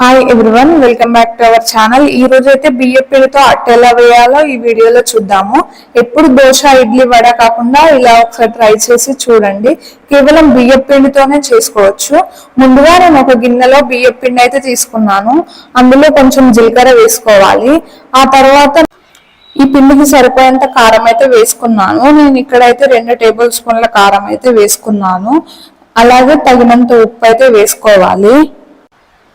Hi everyone welcome back to our channel ఈ రోజు అయితే బియ్య పిండితో అట్ట ఎలా వేయాలో ఈ వీడియోలో చూద్దాము. ఎప్పుడు దోశ ఇడ్లీ వడ కాకుండా ఇలా ఒకసారి ట్రై చేసి చూడండి. కేవలం బియ్య పిండితోనే చేసుకోవచ్చు. ముందుగా నేను ఒక గిన్నెలో బియ్య పిండి అయితే తీసుకున్నాను. అందులో కొంచెం జీలకర్ర వేసుకోవాలి. ఆ తర్వాత ఈ పిండికి సరిపోయేంత కారం అయితే వేసుకున్నాను. నేను ఇక్కడైతే రెండు టేబుల్ స్పూన్ల కారం అయితే వేసుకున్నాను. అలాగే తగినంత ఉప్పు అయితే వేసుకోవాలి.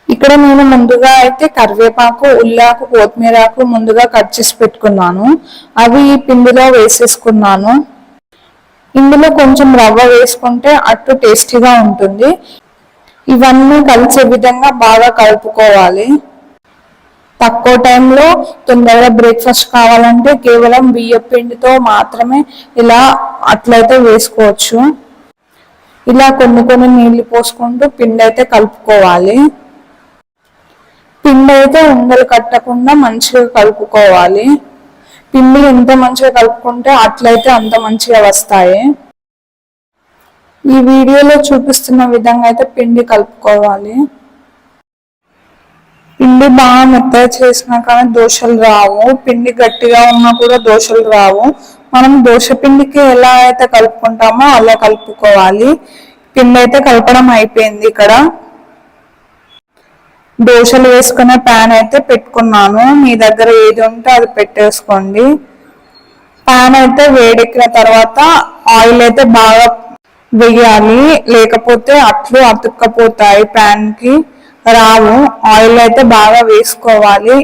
ఇక్కడ నేను ముందుగా అయితే కరివేపాకు ఉల్లాకు కొత్తిమీరాకు ముందుగా కట్ చేసి పెట్టుకున్నాను. అవి ఈ పిండిలో వేసేసుకున్నాను. ఇందులో కొంచెం రవ్వ వేసుకుంటే అట్టు టేస్టీగా ఉంటుంది. ఇవన్నీ కలిసే విధంగా బాగా కలుపుకోవాలి. తక్కువ టైంలో తొందరగా బ్రేక్ఫాస్ట్ కావాలంటే కేవలం బియ్యం పిండితో మాత్రమే ఇలా అట్లయితే వేసుకోవచ్చు. ఇలా కొన్ని కొన్ని నీళ్ళు పోసుకుంటూ పిండి అయితే కలుపుకోవాలి. పిండి అయితే ఉండలు కట్టకుండా మంచిగా కలుపుకోవాలి. పిండి ఎంత మంచిగా కలుపుకుంటే అట్లయితే అంత మంచిగా వస్తాయి. ఈ వీడియోలో చూపిస్తున్న విధంగా అయితే పిండి కలుపుకోవాలి. పిండి బాగా మెత్తగా చేసినా కానీ దోశలు రావు. పిండి గట్టిగా ఉన్నా కూడా దోశలు రావు. మనం దోశ పిండికి ఎలా అయితే కలుపుకుంటామో అలా కలుపుకోవాలి. పిండి అయితే కలపడం అయిపోయింది ఇక్కడ. దోశలు వేసుకునే ప్యాన్ అయితే పెట్టుకున్నాను. మీ దగ్గర ఏది ఉంటే అది పెట్టేసుకోండి. ప్యాన్ అయితే వేడెక్కిన తర్వాత ఆయిల్ అయితే బాగా వేయాలి. లేకపోతే అట్లు అతుక్కపోతాయి ప్యాన్కి రావు ఆయిల్ అయితే బాగా వేసుకోవాలి.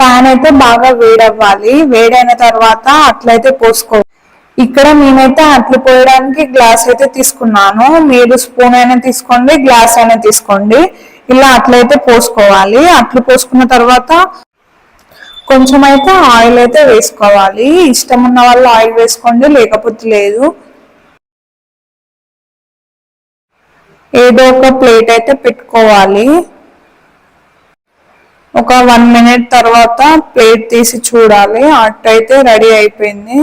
ప్యాన్ అయితే బాగా వేడవ్వాలి. వేడైన తర్వాత అట్లయితే పోసుకోవాలి ఇక్కడ నేనైతే అట్లు పోయడానికి గ్లాస్ అయితే తీసుకున్నాను. మీరు స్పూన్ అయినా తీసుకోండి గ్లాస్ అయినా తీసుకోండి. ఇలా అట్లయితే పోసుకోవాలి. అట్లు పోసుకున్న తర్వాత కొంచెం అయితే ఆయిల్ అయితే వేసుకోవాలి. ఇష్టం ఉన్న వాళ్ళు ఆయిల్ వేసుకోండి లేకపోతే లేదు. ఏదో ఒక ప్లేట్ అయితే పెట్టుకోవాలి. ఒక వన్ మినిట్ తర్వాత ప్లేట్ తీసి చూడాలి. అట్టయితే రెడీ అయిపోయింది.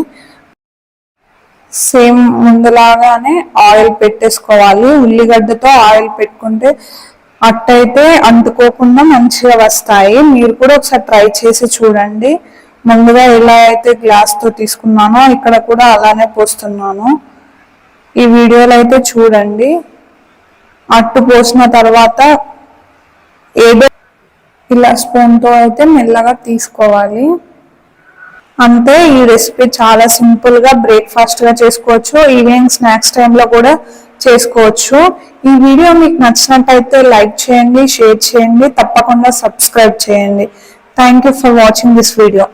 సేమ్ ముందులాగానే ఆయిల్ పెట్టేసుకోవాలి. ఉల్లిగడ్డతో ఆయిల్ పెట్టుకుంటే అట్టయితే అంటుకోకుండా మంచిగా వస్తాయి. మీరు కూడా ఒకసారి ట్రై చేసి చూడండి. ముందుగా ఎలా అయితే గ్లాస్తో తీసుకున్నానో ఇక్కడ కూడా అలానే పోస్తున్నాను. ఈ వీడియోలో అయితే చూడండి. అట్టు పోసిన తర్వాత ఏదో ఇలా స్పూన్తో అయితే మెల్లగా తీసుకోవాలి. అంతే ఈ రెసిపీ చాలా సింపుల్గా బ్రేక్ఫాస్ట్గా చేసుకోవచ్చు. ఈవినింగ్ స్నాక్స్ టైంలో కూడా చేసుకోవచ్చు. ఈ వీడియో మీకు నచ్చినట్టయితే లైక్ చేయండి షేర్ చేయండి తప్పకుండా సబ్స్క్రైబ్ చేయండి. Thank you for watching this video